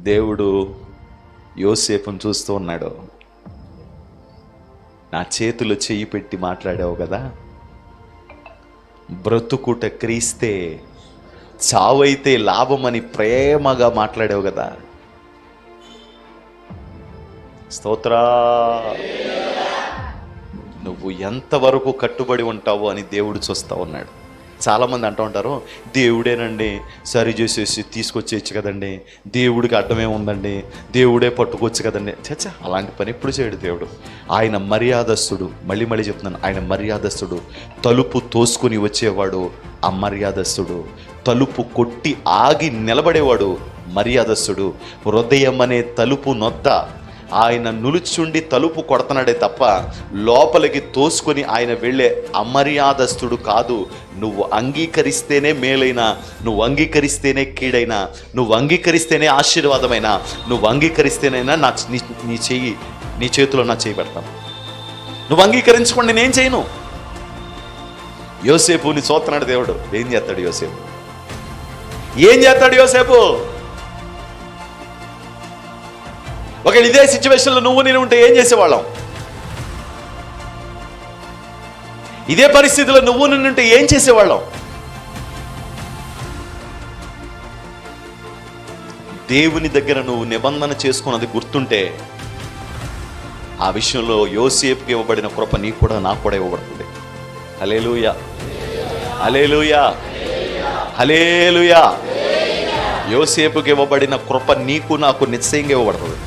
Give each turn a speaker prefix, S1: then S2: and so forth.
S1: దేవుడు యోసేపును చూస్తూ ఉన్నాడు. నా చేతిలో చెయ్యి పెట్టి మాట్లాడావు కదా? బ్రతుకుట క్రీస్తే చావైతే లాభమని ప్రేమగా మాట్లాడావు కదా? స్తోత్రా. నువ్వు ఎంతవరకు కట్టుబడి ఉంటావు అని దేవుడు చూస్తూ ఉన్నాడు. చాలామంది అంటూ ఉంటారు దేవుడేనండి సరి చేసేసి తీసుకొచ్చేయచ్చు కదండి దేవుడికి అడ్డమే ఉందండి దేవుడే పట్టుకోవచ్చు కదండి. చచ్చా అలాంటి పని ఎప్పుడు చేయడు దేవుడు. ఆయన మర్యాదస్తుడు మళ్ళీ మళ్ళీ చెప్తున్నాను ఆయన మర్యాదస్తుడు. తలుపు తోసుకుని వచ్చేవాడు అమర్యాదస్తుడు. తలుపు కొట్టి ఆగి నిలబడేవాడు మర్యాదస్తుడు. హృదయం అనే తలుపు నొద్ద ఆయన నులుచుండి తలుపు కొడుతున్నాడే తప్ప లోపలికి తోసుకొని ఆయన వెళ్ళే అమర్యాదస్తుడు కాదు. నువ్వు అంగీకరిస్తేనే మేలైనా నువ్వు అంగీకరిస్తేనే కీడైనా నువ్వు అంగీకరిస్తేనే ఆశీర్వాదమైనా నువ్వు అంగీకరిస్తేనైనా నా నీ నీ చెయ్యి నీ చేతిలో నా చేయి పెడతాను నువ్వు అంగీకరించుకోండి నేను చేయను. యోసేపు నీ చూస్తున్నాడు దేవుడు. ఏం చేస్తాడు యోసేపు? ఏం చేస్తాడు యోసేపు? ఒకవేళ ఇదే సిచ్యువేషన్లో నువ్వు నేను ఉంటే ఏం చేసేవాళ్ళం? ఇదే పరిస్థితిలో నువ్వు నేను ఉంటే ఏం చేసేవాళ్ళం? దేవుని దగ్గర నువ్వు నిబంధన చేసుకున్నది గుర్తుంటే ఆ విషయంలో యోసేపుకి ఇవ్వబడిన కృప నీకు కూడా నాకు కూడా ఇవ్వబడుతుంది. అలేలుయా అలేలుయా అలేలుయా యోసేపుకి ఇవ్వబడిన కృప నీకు నాకు నిశ్చయంగా ఇవ్వబడుతుంది.